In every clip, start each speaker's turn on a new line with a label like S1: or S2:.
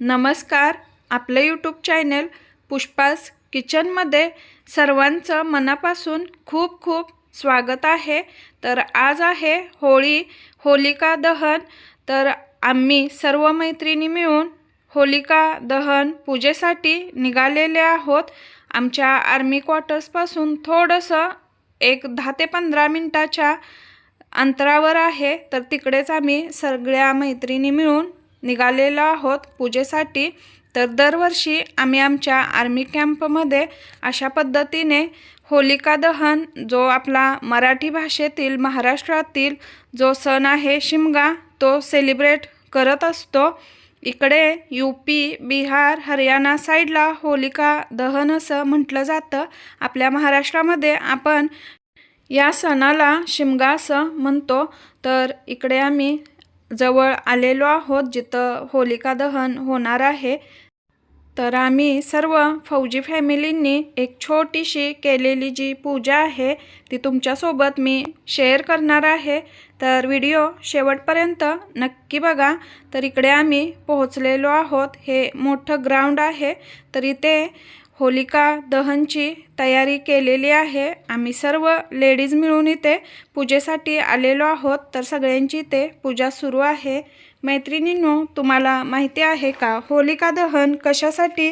S1: नमस्कार आपलं YouTube channel Pushpa's किचनमध्ये सर्वांचं मनापासून खूप खूप स्वागत आहे. तर आज आहे होळी होलिका दहन. तर आम्ही सर्व मैत्रिणी मिळून होलिका दहन पूजेसाठी निघालेले आहोत. आमच्या आर्मी क्वार्टर्सपासून थोडंसं एक दहा ते पंधरा मिनटाच्या अंतरावर आहे. तर तिकडेच आम्ही सगळ्या मैत्रिणी मिळून निघालेलो आहोत पूजेसाठी तर दरवर्षी आम्ही आमच्या आर्मी कॅम्पमध्ये अशा पद्धतीने होलिका दहन जो आपला मराठी भाषेतील महाराष्ट्रातील जो सण आहे शिमगा तो सेलिब्रेट करत असतो. इकडे यू पी बिहार हरियाणा साईडला होलिका दहन असं म्हटलं जातं. आपल्या महाराष्ट्रामध्ये आपण या सणाला शिमगा असं म्हणतो. तर इकडे आम्ही जवळ आलेलो आहोत जिथं होलिका दहन होणार आहे. तर आम्ही सर्व फौजी फॅमिलींनी एक छोटीशी केलेली जी पूजा आहे ती तुमच्यासोबत मी शेअर करणार आहे. तर व्हिडिओ शेवटपर्यंत नक्की बघा. तर इकडे आम्ही पोहोचलेलो आहोत. हे मोठं ग्राउंड आहे. तर इथे होलिका दहनची तयारी केलेली आहे. आम्ही सर्व लेडीज मिळून इथे पूजेसाठी आलेलो आहोत. तर सगळ्यांची इथे पूजा सुरू आहे. मैत्रिणींनो तुम्हाला माहिती आहे का होलिका दहन कशासाठी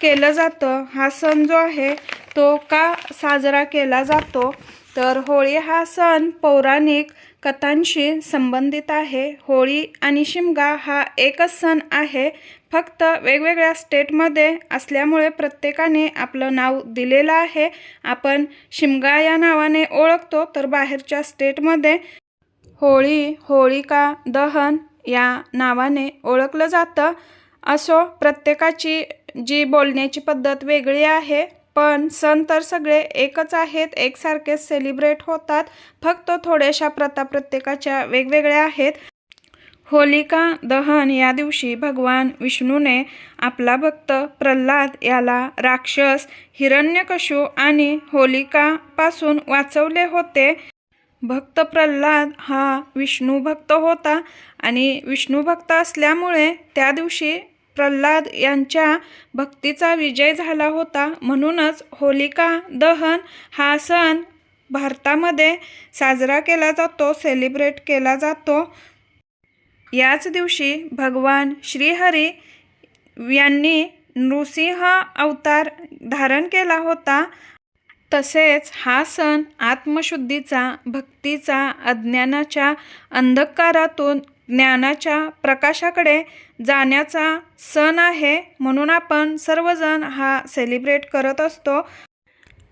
S1: केलं जातं? हा सण जो आहे तो का साजरा केला जातो? तर होळी हा सण पौराणिक कथांशी संबंधित आहे. होळी आणि शिमगा हा एकच सण आहे. फक्त वेगवेगळ्या स्टेटमध्ये असल्यामुळे प्रत्येकाने आपलं नाव दिलेलं आहे. आपण शिमगा या नावाने ओळखतो तर बाहेरच्या स्टेटमध्ये होळी होळिका दहन या नावाने ओळखलं जातं. असो प्रत्येकाची जी बोलण्याची पद्धत वेगळी आहे. पण सण तर सगळे एकच आहेत एकसारखेच सेलिब्रेट होतात. फक्त थोड्याशा प्रथा प्रत्येकाच्या वेगवेगळ्या आहेत. होलिका दहन या दिवशी भगवान विष्णूने आपला भक्त प्रल्हाद याला राक्षस हिरण्यकशू आणि होलिकापासून वाचवले होते. भक्त प्रल्हाद हा विष्णू भक्त होता आणि विष्णू भक्त असल्यामुळे त्या दिवशी प्रल्हाद यांच्या भक्तीचा विजय झाला होता. म्हणूनच होलिका दहन हा सण भारतामध्ये साजरा केला जातो सेलिब्रेट केला जातो. याच दिवशी भगवान श्रीहरी यांनी नृसिंह अवतार धारण केला होता. तसेच हा सण आत्मशुद्धीचा भक्तीचा अज्ञानाच्या अंधकारातून ज्ञानाच्या प्रकाशाकडे जाण्याचा सण आहे म्हणून आपण सर्वजण हा सेलिब्रेट करत असतो.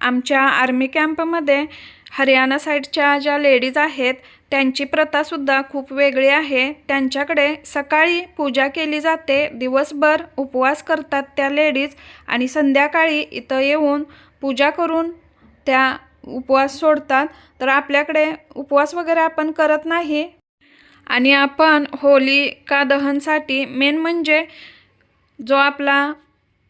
S1: आमच्या आर्मी कॅम्पमध्ये हरियाणा साईडच्या ज्या लेडीज आहेत त्यांची प्रथासुद्धा खूप वेगळी आहे. त्यांच्याकडे सकाळी पूजा केली जाते दिवसभर उपवास करतात त्या लेडीज आणि संध्याकाळी इथं येऊन पूजा करून त्या उपवास सोडतात. तर आपल्याकडे उपवास वगैरे आपण करत नाही. आणि आपण होलिका दहनसाठी मेन म्हणजे जो आपला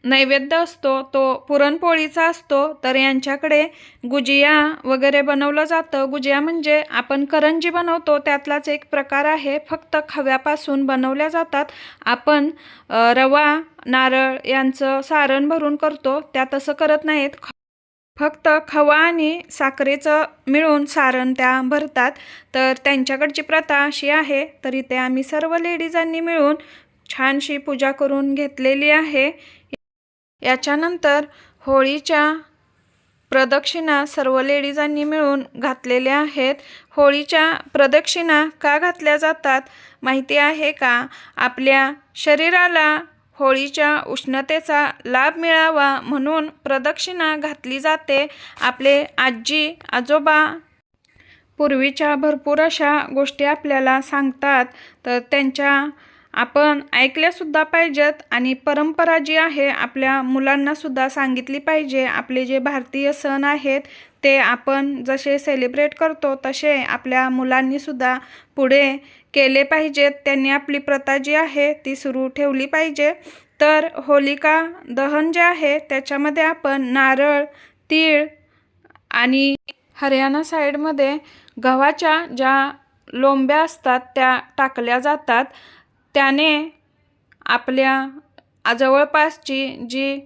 S1: नैवेद्य असतो तो पुरणपोळीचा असतो तर यांच्याकडे गुजिया वगैरे बनवलं जातं. गुजिया म्हणजे आपण करंजी बनवतो त्यातलाच एक प्रकार आहे. फक्त खव्यापासून बनवल्या जातात. आपण रवा नारळ यांचं सारण भरून करतो त्या तसं करत नाहीत. फक्त खवा आणि साखरेचं मिळून सारण त्या भरतात. तर त्यांच्याकडची प्रथा अशी आहे तर इथे आम्ही सर्व लेडीजांनी मिळून छानशी पूजा करून घेतलेली आहे. याच्यानंतर होळीच्या प्रदक्षिणा सर्व लेडीजांनी मिळून घातलेल्या आहेत. होळीच्या प्रदक्षिणा का घातल्या जातात माहिती आहे का? आपल्या शरीराला होळीच्या उष्णतेचा लाभ मिळावा म्हणून प्रदक्षिणा घातली जाते आपले आजी आजोबा. पूर्वीच्या भरपूर अशा गोष्टी आपल्याला सांगतात तर त्यांच्या आपण ऐकल्यासुद्धा पाहिजेत आणि परंपरा जी आहे आपल्या मुलांनासुद्धा सांगितली पाहिजे. आपले जे भारतीय सण आहेत ते आपण जसे सेलिब्रेट करतो तसे आपल्या मुलांनीसुद्धा पुढे केले पाहिजेत. त्यांनी आपली प्रथा जी आहे ती सुरू ठेवली पाहिजे. तर होलिका दहन जे आहे त्याच्यामध्ये आपण नारळ तीळ आणि हरियाणा साईडमध्ये गव्हाच्या ज्या लोंब्या असतात त्या टाकल्या जातात. त्याने आपल्या जवळपासची जी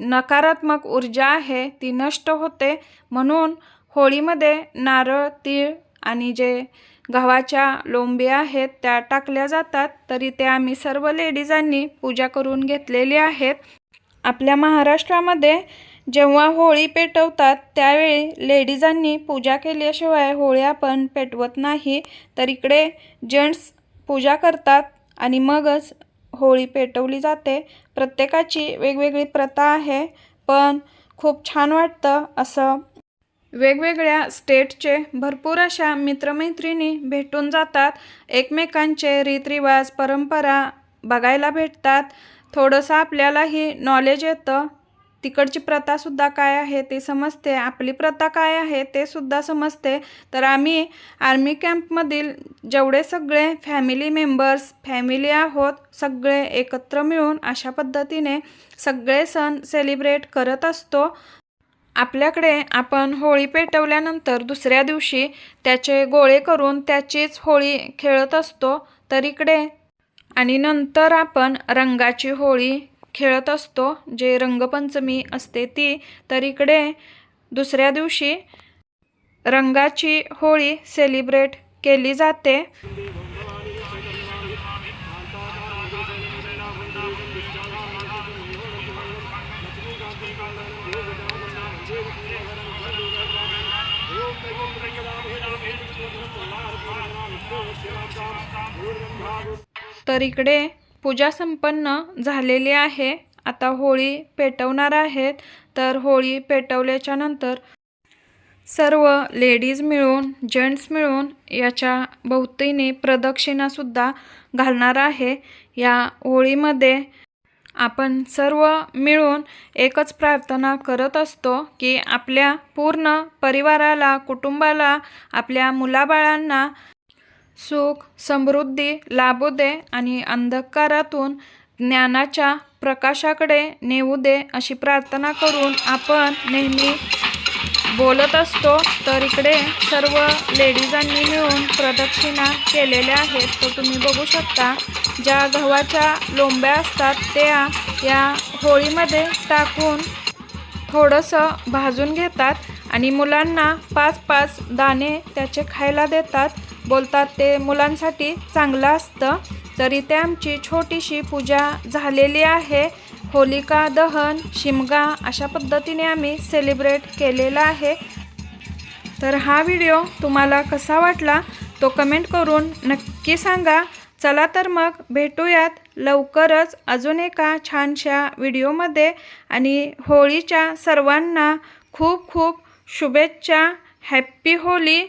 S1: नकारात्मक ऊर्जा आहे ती नष्ट होते. म्हणून होळीमध्ये नारळ तीळ आणि जे गव्हाच्या लोंब्या आहेत त्या टाकल्या जातात. तरी ते आम्ही सर्व लेडीजांनी पूजा करून घेतलेली आहेत. आपल्या महाराष्ट्रामध्ये जेव्हा होळी पेटवतात त्यावेळी लेडीजांनी पूजा केल्याशिवाय होळी आपण पेटवत नाही. तर इकडे जेंट्स पूजा करतात. आणि मगच होळी पेटवली जाते. प्रत्येकाची वेगवेगळी प्रथा आहे पण खूप छान वाटतं असं. वेगवेगळ्या स्टेटचे भरपूर अशा मित्रमैत्रिणी भेटून जातात. एकमेकांचे रीतरिवाज परंपरा बघायला भेटतात. थोडंसं आपल्यालाही नॉलेज येतं. तिकडची प्रथासुद्धा काय आहे ते समजते आपली प्रथा काय आहे ते सुद्धा समजते. तर आम्ही आर्मी कॅम्पमधील जेवढे सगळे फॅमिली मेंबर्स फॅमिली आहोत सगळे एकत्र मिळून अशा पद्धतीने सगळे सण सेलिब्रेट करत असतो. आपल्याकडे आपण होळी पेटवल्यानंतर दुसऱ्या दिवशी त्याचे गोळे करून त्याचीच होळी खेळत असतो. तर इकडे आणि नंतर आपण रंगाची होळी खेळत असतो जे रंगपंचमी असते ती तर इकडे दुसऱ्या दिवशी रंगाची होळी सेलिब्रेट केली जाते. तर इकडे पूजा संपन्न झालेली आहे. आता होळी पेटवणार आहेत. तर होळी पेटवल्याच्या नंतर सर्व लेडीज मिळून जेंट्स मिळून याच्या भोवतीने प्रदक्षिणासुद्धा घालणार आहे. या होळीमध्ये आपण सर्व मिळून एकच प्रार्थना करत असतो की आपल्या पूर्ण परिवाराला कुटुंबाला आपल्या मुलाबाळांना सुख समृद्धी लाभू दे आणि अंधकारातून ज्ञानाच्या प्रकाशाकडे नेऊ दे अशी प्रार्थना करून आपण नेहमी बोलत असतो. तर इकडे सर्व लेडीजांनी मिळून प्रदक्षिणा केलेल्या आहेत. तर तुम्ही बघू शकता ज्या गव्हाच्या लोंब्या असतात त्या या होळीमध्ये टाकून थोडंसं भाजून घेतात आणि मुलांना पाच पाच दाणे त्याचे खायला देतात. बोलतात ते मुलांसाठी चांगलं असतं तर इथे आमची छोटीशी पूजा झालेली आहे. होलिका दहन शिमगा अशा पद्धतीने आम्ही सेलिब्रेट केलेला आहे. तर हा व्हिडिओ तुम्हाला कसा वाटला तो कमेंट करून नक्की सांगा. चला तर मग भेटूयात लवकरच अजून एका छानशा व्हिडिओमध्ये. आणि होळीच्या सर्वांना खूप खूप शुभेच्छा. Happy Holy!